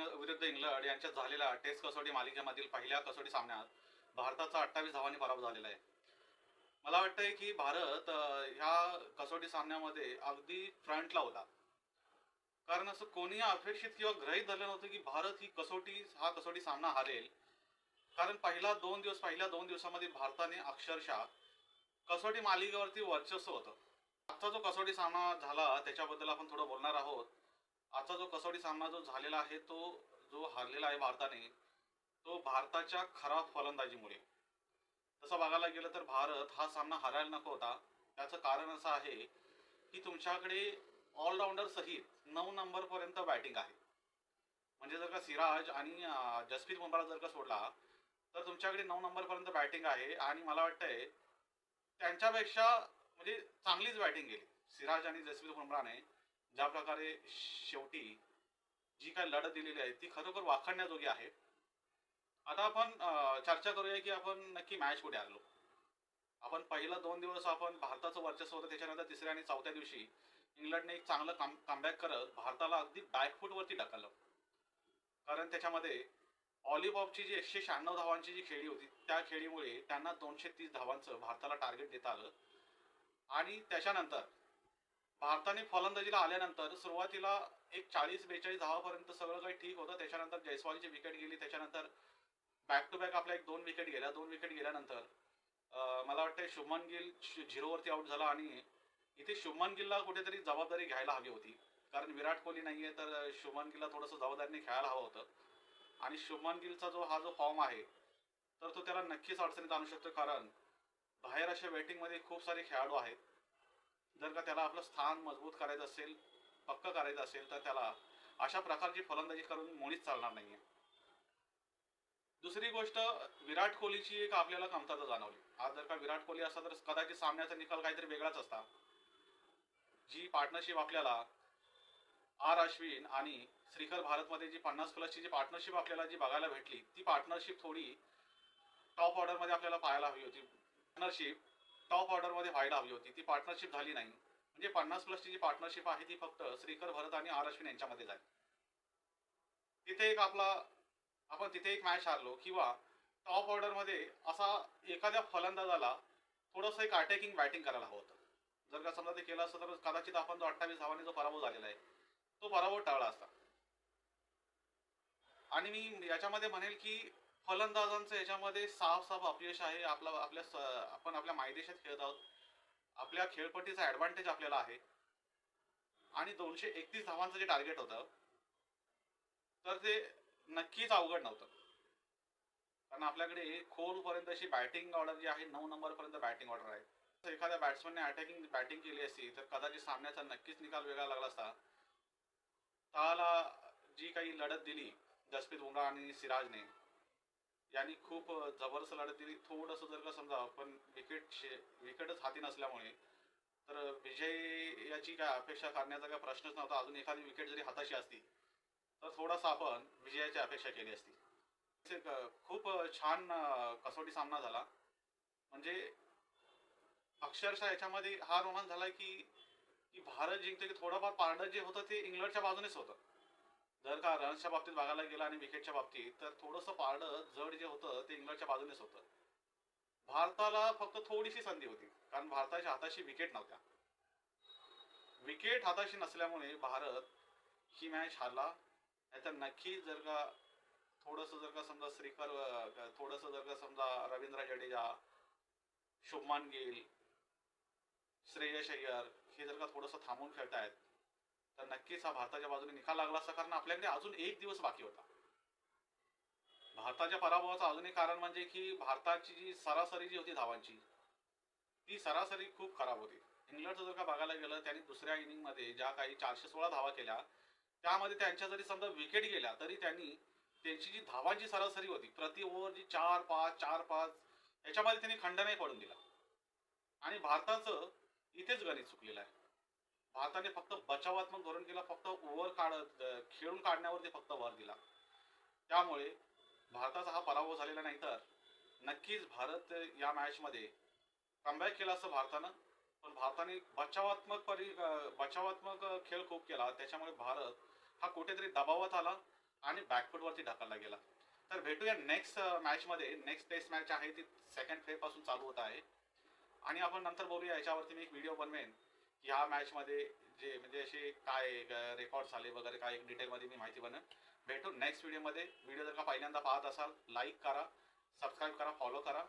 विरुद्ध इंग्लंड यांच्यात झालेल्या टेस्ट कसोटी मालिकेमधील पहिल्या कसोटी सामन्यात भारताचा अठ्ठावीस धावांनी पराभव झालेला आहे. मला वाटतंय की भारत ह्या कसोटी सामन्यामध्ये अगदी फ्रंटला होता. कारण असं कोणी अपेक्षित किंवा ग्रहित धरलं नव्हतं की भारत ही कसोटी हा कसोटी सामना हारेल. कारण पहिला दोन दिवस पहिल्या दोन दिवसामध्ये भारताने अक्षरशः कसोटी मालिकेवरती वर्चस्व होतं. आजचा जो कसोटी सामना झाला त्याच्याबद्दल आपण थोडं बोलणार आहोत. आजचा जो कसोटी सामना जो झालेला आहे तो जो हारलेला आहे भारताने तो भारताच्या खराब फलंदाजीमुळे. तसं बघायला गेलं तर भारत हा सामना हारायला नको होता. त्याचं कारण असं आहे की तुमच्याकडे ऑलराऊंडर सहित नऊ नंबर पर्यंत बॅटिंग आहे. म्हणजे जर का सिराज आणि जसप्रीत बुमराह जर का सोडला तर तुमच्याकडे नऊ नंबर पर्यंत बॅटिंग आहे आणि मला वाटतंय त्यांच्यापेक्षा म्हणजे चांगलीच बॅटिंग गेली सिराज आणि जसप्रीत बुमराहने. ज्या प्रकारे शेवटी जी काय लढत दिलेली आहे ती खरोखर वाखडण्याजोगी आहे. आता आपण चर्चा करूया की आपण नक्की मॅच कुठे आलो आपण पहिला दोन दिवस आपण भारताचं वर्चस्व होतं त्याच्यानंतर तिसऱ्या आणि चौथ्या दिवशी इंग्लंडने एक चांगलं काम कमबॅक करत भारताला अगदी बॅकफूटवरती ढकललं. कारण त्याच्यामध्ये ऑलिपॉपची जी एकशे शहाण्णव धावांची जी खेळी होती त्या खेळीमुळे त्यांना दोनशे तीस धावांचं भारताला टार्गेट देता आलं. आणि त्याच्यानंतर भारताने फलंदाजीला आल्यानंतर सुरुवातीला एक चाळीस बेचाळीस धावापर्यंत सगळं काही ठीक होतं. त्याच्यानंतर जयस्वालची विकेट गेली. त्याच्यानंतर बॅक टू बॅक आपल्या एक दोन विकेट गेल्या. दोन विकेट गेल्यानंतर मला वाटतं शुभमन गिल झिरोवरती आउट झाला आणि इथे शुभमन गिलला कुठेतरी जबाबदारी घ्यायला हवी होती. कारण विराट कोहली नाहीये तर शुभमन गिलला थोडंसं जबाबदारीने खेळायला हवं होतं. आणि शुभमन गिलचा जो हा जो फॉर्म आहे तर तो त्याला नक्कीच अडचणीत आणू शकतो. कारण बाहेर अशा बॅटिंगमध्ये खूप सारे खेळाडू आहेत. जर का त्याला आपलं स्थान मजबूत करायचं असेल पक्क करायचं असेल तर त्याला अशा प्रकारची फलंदाजी करून मुळीच चालणार नाहीये. दुसरी गोष्ट विराट कोहलीची एक आपल्याला कमतरता जाणवली. आज जर का विराट कोहली असता तर कदाचित सामन्याचा निकाल काहीतरी वेगळाच असता. जी पार्टनरशिप आपल्याला आर अश्विन आणि श्रीकर भारतमध्ये जी पन्नास प्लसची जी पार्टनरशिप आपल्याला जी बघायला भेटली ती पार्टनरशिप थोडी टॉप ऑर्डरमध्ये आपल्याला पाहायला हवी होती. पार्टनरशिप टॉप ऑर्डरमध्ये व्हायला हवी होती. ती पार्टनरशिप झाली नाही. म्हणजे पन्नास प्लसची जी पार्टनरशिप आहे ती फक्त श्रीकर भरत आणि आर अश्विन यांच्यामध्ये झाली. तिथे एक आपला आपण तिथे एक मॅच हारलो किंवा टॉप ऑर्डरमध्ये असा एखाद्या फलंदाजाला थोडंसं एक अटॅकिंग बॅटिंग करायला हवं होतं. जर का समजा ते केलं असतं तर कदाचित आपण जो अठ्ठावीस धावाने जो पराभव झालेला आहे तो पराभव टाळला असता. आणि मी याच्यामध्ये म्हणेल की फलंदाजांचं याच्यामध्ये साफ साफ अपयश आहे. आपला आपल्या आपण आपल्या मायदेशात खेळत आहोत. आपल्या खेळपट्टीचा ऍडव्हान्टेज आपल्याला आहे. आणि दोनशे एकतीस धावांचं जे टार्गेट होतं तर ते नक्कीच अवघड नव्हतं. कारण आपल्याकडे खोलपर्यंत अशी बॅटिंग ऑर्डर जी आहे नऊ नंबर पर्यंत बॅटिंग ऑर्डर आहे. तर एखाद्या बॅट्समॅनने अटॅकिंग बॅटिंग केली असती तर कदाचित सामन्याचा नक्कीच निकाल वेगळा लागला असता. त्याला जी काही लढत दिली जसप्रीत बुमराह आणि सिराजने यांनी खूप जबरदस्त लढत दिली. थोडंसं जर का समजा आपण विकेट विकेटच हाती नसल्यामुळे तर विजय याची काय अपेक्षा करण्याचा काय प्रश्नच नव्हता. अजून एखादी विकेट जरी हाताशी असती तर थोडासा आपण विजयाची अपेक्षा केली असती. खूप छान कसोटी सामना झाला. म्हणजे अक्षरशः याच्यामध्ये हा रोमांच झाला की की भारत जिंकतो की थोडंफार पारडं जे होतं ते इंग्लंडच्या बाजूनेच होतं. जर का रन्सच्या बाबतीत बघायला गेला आणि विकेटच्या बाबतीत तर थोडंसं पारडं जड जे होतं ते इंग्लंडच्या बाजूनेच होतं. भारताला फक्त थोडीशी संधी होती कारण भारताच्या हाताशी विकेट नव्हत्या. विकेट हाताशी नसल्यामुळे भारत ही मॅच हारला. नाहीतर नक्की जर का थोडंसं जर का समजा श्रीकर थोडंसं जर का समजा रवींद्र जडेजा शुभमान गिल श्रेयस अय्यर हे जर का थोडंसं थांबून खेळतायत तर नक्कीच हा भारताच्या बाजूने निकाल लागला असता कारण आपल्याकडे अजून एक दिवस बाकी होता. भारताच्या पराभवाचं अजून एक कारण म्हणजे की भारताची जी सरासरी जी होती धावांची ती सरासरी खूप खराब होती. इंग्लंडचं जर का बघायला गेलं त्यांनी दुसऱ्या इनिंगमध्ये ज्या काही चारशे सोळा धावा केल्या त्यामध्ये त्यांच्या जरी समजा विकेट गेल्या तरी त्यांनी त्यांची जी धावांची सरासरी होती प्रति ओव्हर जी चार पाच चार पाच याच्यामध्ये त्यांनी खंड नाही पडून दिला. आणि भारताचं इथेच गणित चुकलेलं आहे. भारताने फक्त बचावात्मक धोरण केलं फक्त ओव्हर काढ खेळून काढण्यावरती फक्त भर दिला. त्यामुळे भारताचा हा पराभव झालेला नाही तर नक्कीच भारत या मॅचमध्ये कमबॅक केला असं भारतानं. पण भारताने बचावात्मक परि बचावात्मक खेळ खूप केला. त्याच्यामुळे भारत हा कुठेतरी दबावात आला आणि बॅकफुटवरती ढकलला गेला. तर भेटूया नेक्स्ट मॅचमध्ये नेक्स्ट टेस्ट मॅच आहे ती सेकंड फेजपासून चालू होत आहे. आणि आपण नंतर बोलूया याच्यावरती मी एक व्हिडिओ बनवेन. ह्या मॅचमध्ये जे म्हणजे असे काय रेकॉर्ड झाले वगैरे काय डिटेलमध्ये मी माहिती बनवेन. भेटू नेक्स्ट व्हिडिओमध्ये व्हिडिओ जर का पहिल्यांदा पाहत असाल लाईक करा सबस्क्राईब करा फॉलो करा.